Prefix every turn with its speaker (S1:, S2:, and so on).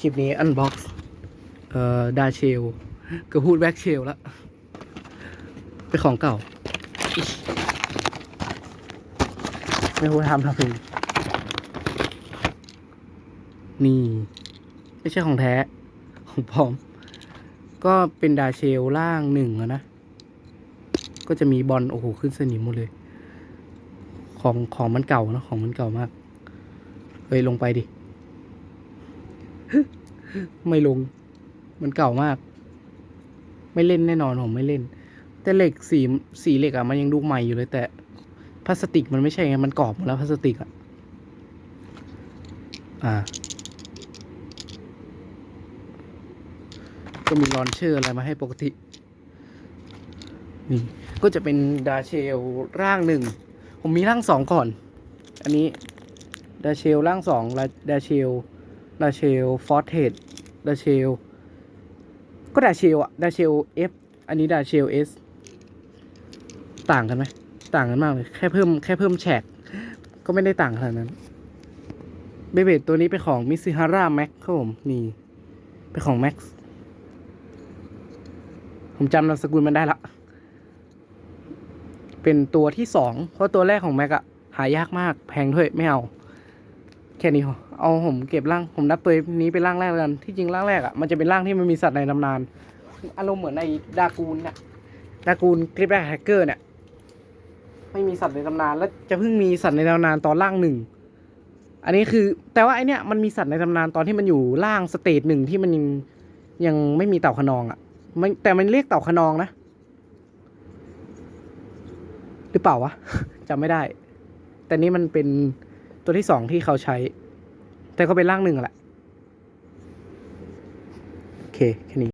S1: คลิปนี้อันบ็อกซ์เอ่อดาเชลก็พูดแบ็กเชลล้วเป็นของเก่า ไม่รู้ทำทำไมนี่ ไม่ใช่ของแท้ ของปลอม ก็เป็นดาเชลล่างหนึ่งนะ ก็จะมีบอลโอ้โห ขึ้นสนิมหมดเลย ของของมันเก่านะ ของมันเก่ามาก เฮ้ย ลงไปดิ ไม่ลง มันเก่ามาก ไม่เล่นแน่นอนผมไม่เล่น แต่เหล็กสีสีเหล็กอะมันยังดูใหม่อยู่เลย แต่พลาสติกมันไม่ใช่ไงมันกรอบหมดแล้วพลาสติกอะอ่า ก็มีลอนเชอร์อะไรมาให้ปกติ นี่ก็จะเป็นดาเชลร่างหนึ่ง ผมมีร่างสองก่อน อันนี้ ดาเชลร่างสองและดาเชล ดาเชลฟอสเทดดาเชล ก็ดาเชลอะดาเชลเอฟอันนี้ดาเชลเอสต่างกันไหมต่างกันมากเลย แค่เพิ่มแค่เพิ่มแฉกก็ไม่ได้ต่างขนาดนั้น เบเบตตัวนี้เป็นของมิซิฮาร่าแม็กครับผม นี่ เป็นของแม็กซ์ผมจำนามสกุลมันได้ละ เป็นตัวที่สอง เพราะตัวแรกของแม็กอะหายากมาก แพงด้วย ไม่เอา แค่นี้พอ เอาผมเก็บร่างผมนับตัวนี้เป็นร่างแรกแล้วกันที่จริงร่างแรกอะมันจะเป็นร่างที่มันมีสัตว์ในตำนาน อารมณ์เหมือนในดากูนเนี่ยดากูนคลิปแรกแฮกเกอร์เนี่ย ไม่มีสัตว์ในตำนานแล้วจะเพิ่งมีสัตว์ในตำนานตอนร่างหนึ่งอันนี้คือแต่ว่าไอเนี้ยมันมีสัตว์ในตำนานตอนที่มันอยู่ร่างสเตจหนึ่งที่มันยังยังไม่มีเต่าขนองอะ่ะมันแต่มันเรียกเต่าขนองนะหรือเปล่าวะจำไม่ได้ แต่นี่มันเป็นตัวที่สองที่เขาใช้ แต่ก็เป็นร่างหนึ่งแหละโอเคแค่นี้